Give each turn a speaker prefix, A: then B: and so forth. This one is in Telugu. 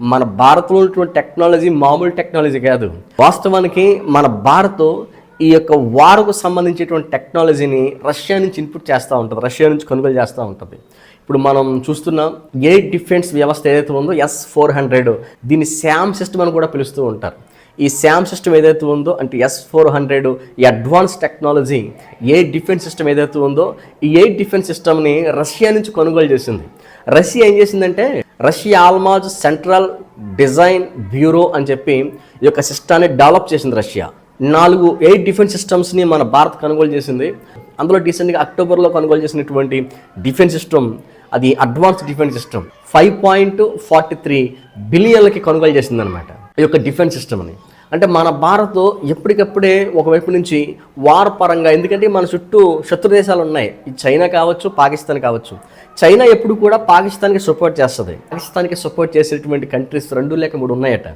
A: మన భారత్లో ఉన్నటువంటి టెక్నాలజీ మామూలు టెక్నాలజీ కాదు. వాస్తవానికి మన భారత్ ఈ యొక్క వారకు సంబంధించేటువంటి టెక్నాలజీని రష్యా నుంచి ఇన్పుట్ చేస్తూ ఉంటుంది. రష్యా నుంచి కొనుగోలు చేస్తూ ఉంటుంది. ఇప్పుడు మనం చూస్తున్నాం ఏ డిఫెన్స్ వ్యవస్థ ఏదైతే ఉందో ఎస్ ఫోర్ హండ్రెడ్ దీన్ని శామ్ సిస్టమ్ అని కూడా పిలుస్తూ ఉంటారు. ఈ శామ్ సిస్టమ్ ఏదైతే ఉందో అంటే ఎస్ ఫోర్ హండ్రెడ్ ఈ అడ్వాన్స్ టెక్నాలజీ ఏ డిఫెన్స్ సిస్టమ్ ఏదైతే ఉందో ఈ ఎయిట్ డిఫెన్స్ సిస్టమ్ని రష్యా నుంచి కొనుగోలు చేసింది. రష్యా ఏం చేసిందంటే Russia Almaz central design bureau అని చెప్పి ఈ యొక్క సిస్టాన్ని డెవలప్ చేసింది రష్యా. నాలుగు ఎయిట్ డిఫెన్స్ సిస్టమ్స్ని మన భారత్ కొనుగోలు చేసింది. అందులో రీసెంట్గా అక్టోబర్లో కొనుగోలు చేసినటువంటి డిఫెన్స్ సిస్టమ్ అది advance defence system. Five point forty three బిలియన్లకి కొనుగోలు చేసిందనమాట ఈ యొక్క డిఫెన్స్ సిస్టమ్ని. అంటే మన భారత్ ఎప్పటికప్పుడే ఒకవైపు నుంచి వార్ పరంగా ఎందుకంటే మన చుట్టూ శత్రు దేశాలు ఉన్నాయి. ఈ చైనా కావచ్చు పాకిస్తాన్ కావచ్చు. చైనా ఎప్పుడు కూడా పాకిస్తాన్కి సపోర్ట్ చేస్తుంది. పాకిస్తాన్కి సపోర్ట్ చేసేటువంటి కంట్రీస్ రెండు లేక మూడు ఉన్నాయట.